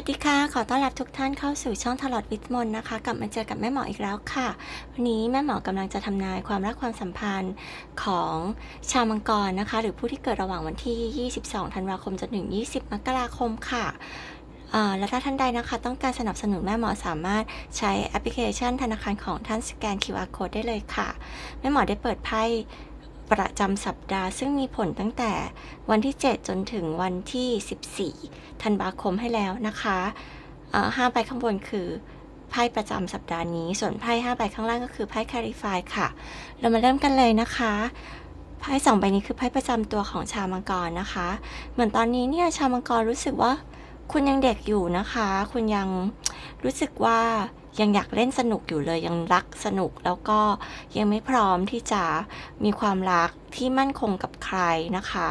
วัสดีค่ะ ขอต้อนรับทุกท่านเข้าสู่ช่องทลอดวิทมนต์นะคะ กลับมาเจอกับแม่หมออีกแล้วค่ะ วันนี้แม่หมอกำลังจะทำนายความรักความสัมพันธ์ของชาวมังกรนะคะ หรือผู้ที่เกิดระหว่างวันที่ 22 ธันวาคมจนถึง 20 มกราคมค่ะและถ้าท่านใดนะคะ ต้องการสนับสนุนแม่หมอสามารถใช้แอปพลิเคชันธนาคารของท่านสแกน QR Code ได้เลยค่ะ แม่หมอได้เปิดไพ่ ประจำสัปดาห์ซึ่งมีผลตั้งแต่วันที่ 7 จนถึงวันที่ 14 ธันวาคมให้แล้วนะคะห้าใบข้างบนคือไพ่ประจำสัปดาห์นี้ ส่วนไพ่ห้าใบข้างล่างก็คือไพ่คาริฟายค่ะ เรามาเริ่มกันเลยนะคะไพ่สองใบนี้คือไพ่ประจำตัวของชาวมังกรนะคะ เหมือนตอนนี้เนี่ยชาวมังกรรู้สึกว่า คุณยังเด็กอยู่นะคะ คุณยังรู้สึกว่า ยังอยากเล่นสนุกอยู่เลยยังรักสนุกแล้วก็ยังไม่พร้อมที่จะมีความรักที่มั่นคงกับใครนะคะ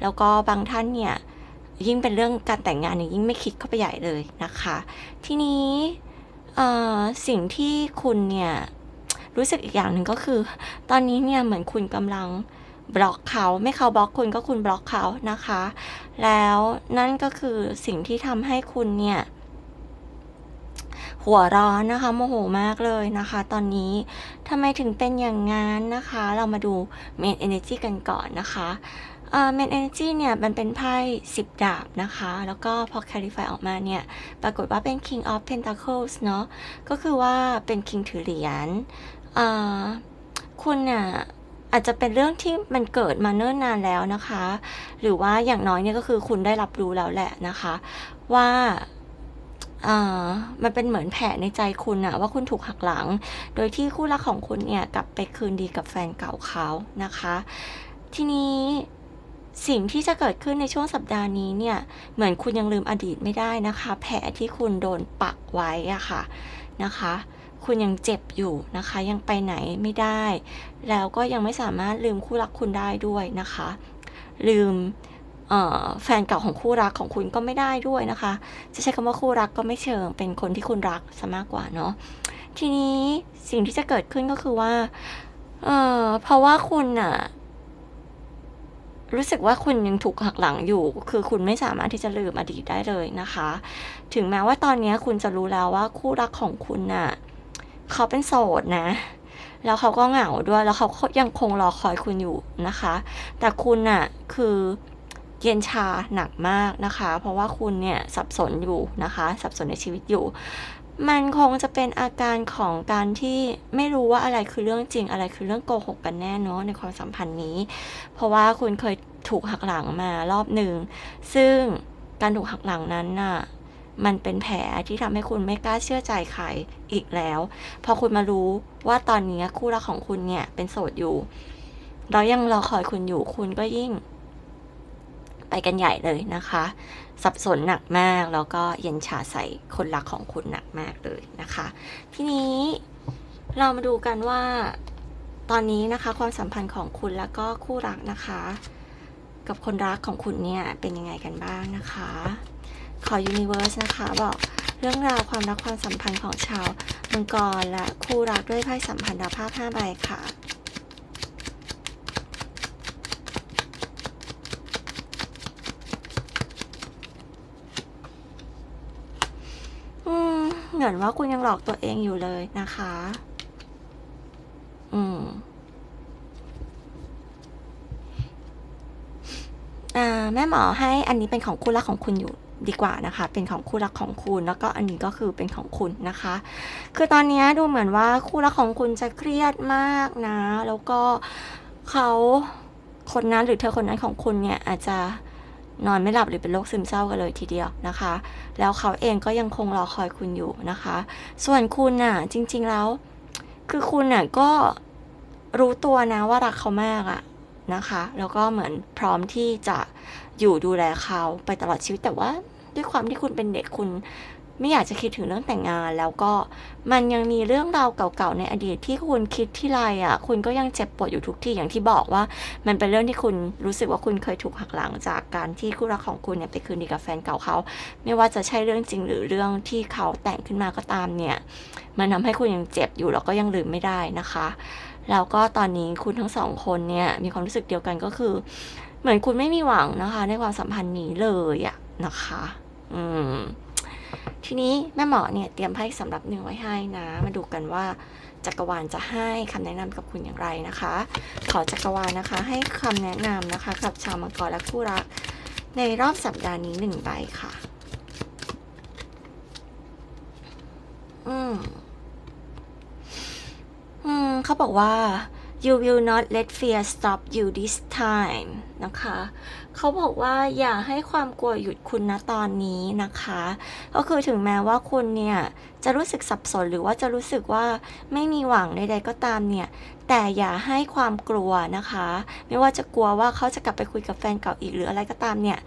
แล้วก็บางท่านเนี่ยยิ่งเป็นเรื่องการแต่งงานเนี่ยยิ่งไม่คิดเข้าไปใหญ่เลยนะคะ ทีนี้สิ่งที่คุณเนี่ยรู้สึกอีกอย่างหนึ่งก็คือ ตอนนี้เนี่ยเหมือนคุณกำลังบล็อกเขาไม่เขาบล็อกคุณก็คุณบล็อกเขานะคะ แล้วนั่นก็คือสิ่งที่ทำให้คุณเนี่ย หัวร้อนนะคะ โมโหมากเลยนะคะ ตอนนี้ทำไมถึงเป็นอย่างงั้นนะคะ เรามาดู Main Energy กันก่อนนะคะเอ่อ Main Energy เนี่ยมันเป็นไพ่10 ดาบนะคะ แล้วก็พอ Clarify ออกมาเนี่ย ปรากฏว่าเป็น King of Pentacles เนาะก็คือว่าเป็น King ถือเหรียญคุณน่ะอาจจะเป็นเรื่องที่มันเกิดมาเนิ่นนานแล้วนะคะ หรือว่าอย่างน้อยเนี่ยก็คือคุณได้รับรู้แล้วแหละนะคะ ว่า มันเป็นเหมือนแผลในใจคุณอะว่าคุณถูกหักหลัง โดยที่คู่รักของคุณเนี่ยกลับไปคืนดีกับแฟนเก่าเขานะคะ ทีนี้สิ่งที่จะเกิดขึ้นในช่วงสัปดาห์นี้เนี่ย เหมือนคุณยังลืมอดีตไม่ได้นะคะ แผลที่คุณโดนปักไว้อะค่ะนะคะ คุณยังเจ็บอยู่นะคะ ยังไปไหนไม่ได้ แล้วก็ยังไม่สามารถลืมคู่รักคุณได้ด้วยนะคะ ลืม แฟนเก่าของคู่รักของคุณก็ไม่ได้ด้วยนะคะ จะใช้คำว่าคู่รักก็ไม่เชิง เป็นคนที่คุณรักซะมากกว่าเนาะ ทีนี้สิ่งที่จะเกิดขึ้นก็คือว่า เออเพราะว่าคุณน่ะรู้สึกว่าคุณยังถูกหักหลังอยู่ คือคุณไม่สามารถที่จะลืมอดีตได้เลยนะคะ ถึงแม้ว่าตอนนี้คุณจะรู้แล้วว่าคู่รักของคุณน่ะ เขาเป็นโสดนะ แล้วเขาก็เหงาด้วย แล้วเขายังคงรอคอยคุณอยู่นะคะ แต่คุณน่ะ คือ เย็นชาหนักมากนะคะ เพราะว่าคุณเนี่ยสับสนอยู่นะคะ สับสนในชีวิตอยู่ มันคงจะเป็นอาการของการที่ไม่รู้ว่าอะไรคือเรื่องจริง อะไรคือเรื่องโกหกกันแน่เนอะในความสัมพันธ์นี้ เพราะว่าคุณเคยถูกหักหลังมารอบหนึ่ง ซึ่งการถูกหักหลังนั้นน่ะมันเป็นแผลที่ทำให้คุณไม่กล้าเชื่อใจใครอีกแล้ว พอคุณมารู้ว่าตอนนี้คู่รักของคุณเนี่ยเป็นโสดอยู่ เรายังรอคอยคุณอยู่คุณก็ยิ่ง ไปกันใหญ่เลยนะคะ สับสนหนักมากแล้วก็เย็นชาใส่คนรักของคุณหนักมากเลยนะคะ ทีนี้เรามาดูกันว่าตอนนี้นะคะความสัมพันธ์ของคุณแล้วก็คู่รักนะคะ กับคนรักของคุณเนี่ยเป็นยังไงกันบ้างนะคะ ขอ Universe นะคะบอกเรื่องราวความรักความสัมพันธ์ของชาวมังกรและคู่รักด้วยไพ่สัมพันธภาพ5ใบค่ะ อืม เหมือนว่าคุณยังหลอกตัวเองอยู่เลยนะคะ อืมอ่าแม่หมอให้อันนี้เป็นของคู่รักของคุณอยู่ดีกว่านะคะ เป็นของคู่รักของคุณ แล้วก็อันนี้ก็คือเป็นของคุณนะคะ คือตอนนี้ดูเหมือนว่าคู่รักของคุณจะเครียดมากนะ แล้วก็เขาคนนั้นหรือเธอคนนั้นของคุณเนี่ยอาจจะ นอนไม่หลับหรือเป็นโรคซึมเศร้ากันเลยทีเดียวนะคะ แล้วเขาเองก็ยังคงรอคอยคุณอยู่นะคะ ส่วนคุณน่ะจริง ๆแล้ว คือคุณน่ะก็รู้ตัวนะว่ารักเขามากอะนะคะ แล้วก็เหมือนพร้อมที่จะอยู่ดูแลเขาไปตลอดชีวิตแต่ว่าด้วยความที่คุณเป็นเด็กคุณ ไม่อยากจะคิดถึงเรื่องแต่งงาน แล้วก็มันยังมีเรื่องราวเก่าๆในอดีตที่คุณคิดที่ไรอะ คุณก็ยังเจ็บปวดอยู่ทุกทีอย่างที่บอกว่า มันเป็นเรื่องที่คุณรู้สึกว่าคุณเคยถูกหักหลังจากการที่คู่รักของคุณเนี่ยไปคืนดีกับแฟนเก่าเขา ไม่ว่าจะใช่เรื่องจริงหรือเรื่องที่เขาแต่งขึ้นมาก็ตามเนี่ย มันทำให้คุณยังเจ็บอยู่แล้วก็ยังลืมไม่ได้นะคะแล้วก็ตอนนี้คุณทั้งสองคนเนี่ยมีความรู้สึกเดียวกันก็คือ เหมือนคุณไม่มีหวังนะคะ ในความสัมพันธ์นี้เลยอะนะคะ อืม ทีนี้แม่หมอเนี่ยเตรียมไพ่สำหรับหนึ่งไว้ให้นะ มาดูกันว่าจักรวาลจะให้คำแนะนำกับคุณอย่างไรนะคะ ขอจักรวาลนะคะ ให้คำแนะนำนะคะ กับชาวมังกรและคู่รัก ในรอบสัปดาห์นี้หนึ่งใบค่ะ อืมอืมเขาบอกว่า you will not let fear stop you this time นะคะ เขาบอกว่าอย่าให้ความกลัวหยุดคุณนะตอนนี้นะคะ ก็คือถึงแม้ว่าคุณเนี่ยจะรู้สึกสับสนหรือว่าจะรู้สึกว่าไม่มีหวังใดๆก็ตามเนี่ยแต่อย่าให้ความกลัวนะคะ ไม่ว่าจะกลัวว่าเขาจะกลับไปคุยกับแฟนเก่าอีกหรืออะไรก็ตามเนี่ย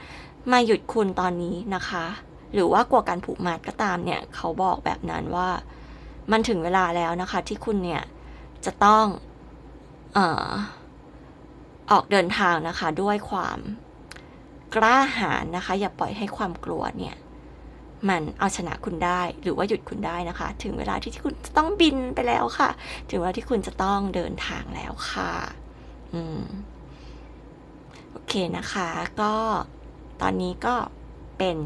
มาหยุดคุณตอนนี้นะคะ หรือว่ากลัวการผูกมัดก็ตามเนี่ยเขาบอกแบบนั้นว่า มันถึงเวลาแล้วนะคะที่คุณเนี่ยจะต้อง ออกเดินทางนะคะด้วยความกล้าหาญนะคะ อย่าปล่อยให้ความกลัวเนี่ย มันเอาชนะคุณได้หรือว่าหยุดคุณได้นะคะ ถึงเวลาที่ที่คุณจะต้องบินไปแล้วค่ะ ถึงเวลาที่คุณจะต้องเดินทางแล้วค่ะ อืมโอเคนะคะ ก็ตอนนี้ก็เป็น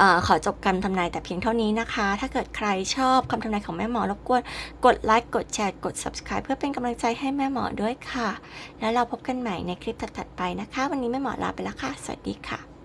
ออขอจบการทำนายแต่เพียงเท่านี้นะคะ ถ้าเกิดใครชอบคำทำนายของแม่หมอรบกวนกดไลค์กดแชร์กด subscribe เพื่อเป็นกำลังใจให้แม่หมอด้วยค่ะ แล้วเราพบกันใหม่ในคลิปถัดๆไปนะคะ วันนี้แม่หมอลาไปแล้วค่ะ สวัสดีค่ะ